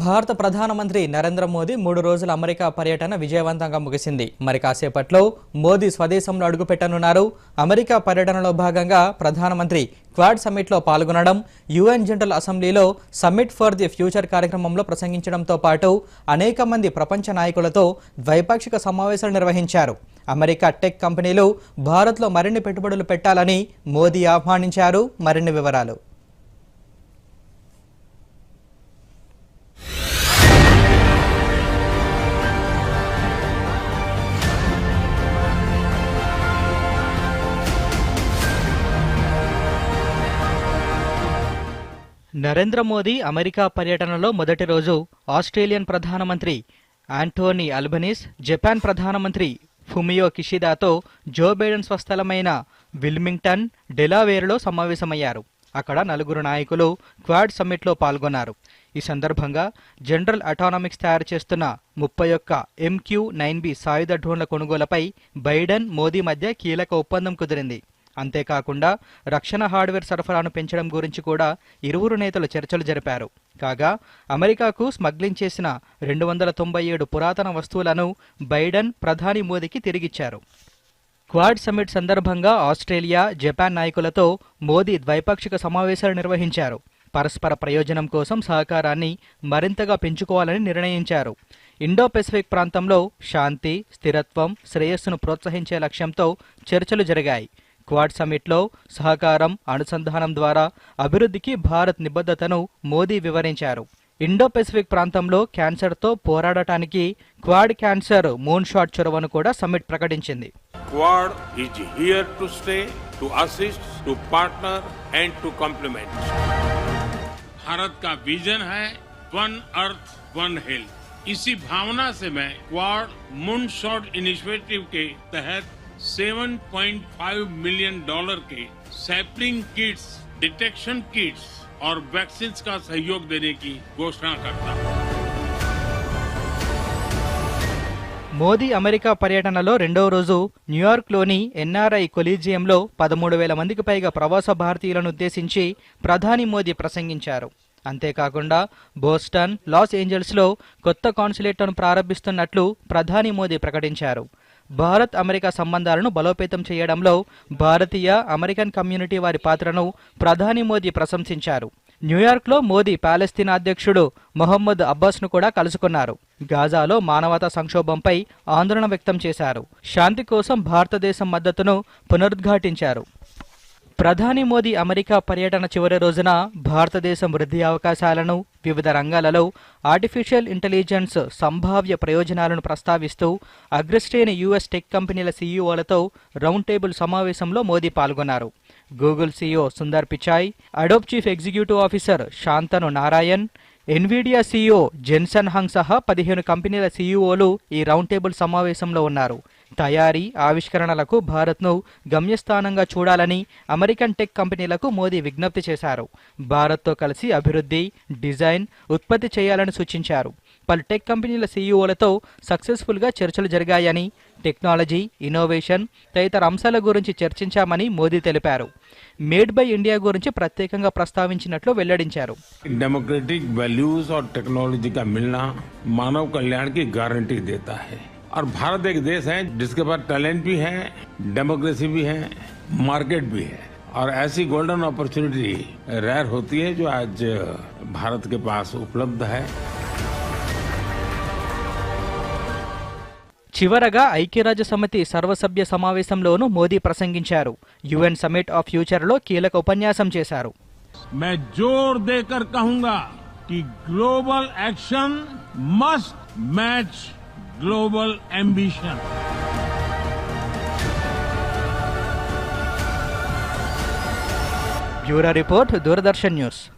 భారత ప్రధానమంత్రి నరేంద్ర మోదీ మూడు రోజుల అమెరికా పర్యటన విజయవంతంగా ముగిసింది. మరి కాసేపట్లో మోదీ స్వదేశంలో అడుగుపెట్టనున్నారు. అమెరికా పర్యటనలో భాగంగా ప్రధానమంత్రి క్వాడ్ సమ్మిట్లో పాల్గొనడం యుఎన్ జనరల్ అసెంబ్లీలో సమ్మిట్ ఫర్ ది ఫ్యూచర్ కార్యక్రమంలో ప్రసంగించడంతో పాటు అనేక మంది ప్రపంచ నాయకులతో ద్వైపాక్షిక సమావేశాలు నిర్వహించారు. అమెరికా టెక్ కంపెనీలు భారత్లో మరిన్ని పెట్టుబడులు పెట్టాలని మోదీ ఆహ్వానించారు. మరిన్ని వివరాలు. నరేంద్ర మోదీ అమెరికా పర్యటనలో మొదటి రోజు ఆస్ట్రేలియన్ ప్రధానమంత్రి ఆంటోనీ అల్బనీస్ జపాన్ ప్రధానమంత్రి ఫుమియో కిషిదాతో జో బైడెన్ స్వస్థలమైన విల్మింగ్టన్ డెలావేర్లో సమావేశమయ్యారు. అక్కడ నలుగురు నాయకులు క్వాడ్ సమ్మిట్లో పాల్గొన్నారు. ఈ సందర్భంగా జనరల్ అటానమిక్స్ తయారు చేస్తున్న ముప్పై ఒక్క ఎంక్యూ నైన్ బి సాయుధ డ్రోన్ల కొనుగోలుపై బైడెన్ మోదీ మధ్య కీలక ఒప్పందం కుదిరింది. అంతేకాకుండా రక్షణ హార్డ్వేర్ సరఫరాను పెంచడం గురించి కూడా ఇరువురు నేతలు చర్చలు జరిపారు. కాగా అమెరికాకు స్మగ్లింగ్ చేసిన రెండు వందల తొంభై ఏడు పురాతన వస్తువులను బైడెన్ ప్రధాని మోదీకి తిరిగిచ్చారు. క్వాడ్ సమ్మిట్ సందర్భంగా ఆస్ట్రేలియా జపాన్ నాయకులతో మోదీ ద్వైపాక్షిక సమావేశాలు నిర్వహించారు. పరస్పర ప్రయోజనం కోసం సహకారాన్ని మరింతగా పెంచుకోవాలని నిర్ణయించారు. ఇండో పెసిఫిక్ ప్రాంతంలో శాంతి స్థిరత్వం శ్రేయస్సును ప్రోత్సహించే లక్ష్యంతో చర్చలు జరిగాయి. క్వాడ్ సమ్మిట్లో సహకారం అనుసంధానం ద్వారా అభివృద్ధికి భారత్ నిబద్ధతను మోదీ వివరించారు ఇండో పెసిఫిక్ ప్రాంతంలో క్యాన్సర్తో పోరాడటానికి క్వాడ్ క్యాన్సర్ మూన్ షాట్ చొరవను కూడా సమ్మిట్ ప్రకటించింది Quad is here to stay, to assist, to partner and to complement. Bharat का विजन है वन अर्थ वन हेल्थ इसी भावना से मैं क्वाड मून शॉट इनिशिएटिव के तहत 7.5 मिलियन डॉलर के सैपलिंग किट्स डिटेक्शन किट्स और वैक्सीन का सहयोग देने की घोषणा करता हूं మోదీ అమెరికా పర్యటనలో రెండవ రోజు న్యూయార్క్లోని ఎన్ఆర్ఐ కొలీజియంలో పదమూడు వేల మందికి పైగా ప్రవాస భారతీయులను ఉద్దేశించి ప్రధాని మోదీ ప్రసంగించారు అంతేకాకుండా బోస్టన్ లాస్ ఏంజల్స్లో కొత్త కాన్సులేట్లను ప్రారంభిస్తున్నట్లు ప్రధాని మోదీ ప్రకటించారు భారత్ అమెరికా సంబంధాలను బలోపేతం చేయడంలో భారతీయ అమెరికన్ కమ్యూనిటీ వారి పాత్రను ప్రధాని మోదీ ప్రశంసించారు. న్యూయార్క్లో మోదీ పాలస్తీనా అధ్యక్షుడు మొహమ్మద్ అబ్బాస్ను కూడా కలుసుకున్నారు. గాజాలో మానవతా సంక్షోభంపై ఆందోళన వ్యక్తం చేశారు. శాంతి కోసం భారతదేశం మద్దతును పునరుద్ఘాటించారు. ప్రధాని మోదీ అమెరికా పర్యటన చివరి రోజున భారతదేశం వృద్ధి అవకాశాలను వివిధ రంగాలలో ఆర్టిఫిషియల్ ఇంటెలిజెన్స్ సంభావ్య ప్రయోజనాలను ప్రస్తావిస్తూ అగ్రశ్రేణి యుఎస్ టెక్ కంపెనీల సీఈఓలతో రౌండ్ టేబుల్ సమావేశంలో మోదీ పాల్గొన్నారు. Google CEO Sundar Pichai Adobe chief executive officer Shantanu Narayen Nvidia CEO Jensen Huang సహా పదిహేను కంపెనీల సీఈఓలు ఈ రౌండ్ టేబుల్ సమావేశంలో ఉన్నారు. తయారీ ఆవిష్కరణలకు భారత్ను గమ్యస్థానంగా చూడాలని అమెరికన్ టెక్ కంపెనీలకు మోదీ విజ్ఞప్తి చేశారు. భారత్తో కలిసి అభివృద్ధి డిజైన్ ఉత్పత్తి చేయాలని సూచించారు. పలు టెక్ కంపెనీల సీఈఓలతో సక్సెస్ఫుల్గా చర్చలు జరిగాయని టెక్నాలజీ ఇన్నోవేషన్ తదితర అంశాల గురించి చర్చించామని మోదీ తెలిపారు. మేడ్ బై ఇండియా గురించి ప్రత్యేకంగా ప్రస్తావించినట్లు వెల్లడించారు. డెమోక్రటిక్ వాల్యూస్ ఆర్ టెక్నాలజీ కా మిల్నా మానవ కళ్యాణ్కి గారంటీ దేతా హై और भारत एक देश है जिसके पास टैलेंट भी है डेमोक्रेसी भी है मार्केट भी है और ऐसी गोल्डन अपॉर्चुनिटी रेयर होती है जो आज भारत के पास उपलब्ध है చివరగా ఐక్యరాజ్య సమితి సర్వసభ్య సమావేశంలోనూ మోదీ ప్రసంగించారు యుఎన్ సమిట్ ఆఫ్ ఫ్యూచర్లో కీలక ఉపన్యాసం చేశారు मैं जोर देकर कहूंगा कि global action must match global ambition. Bureau Report, Doordarshan News.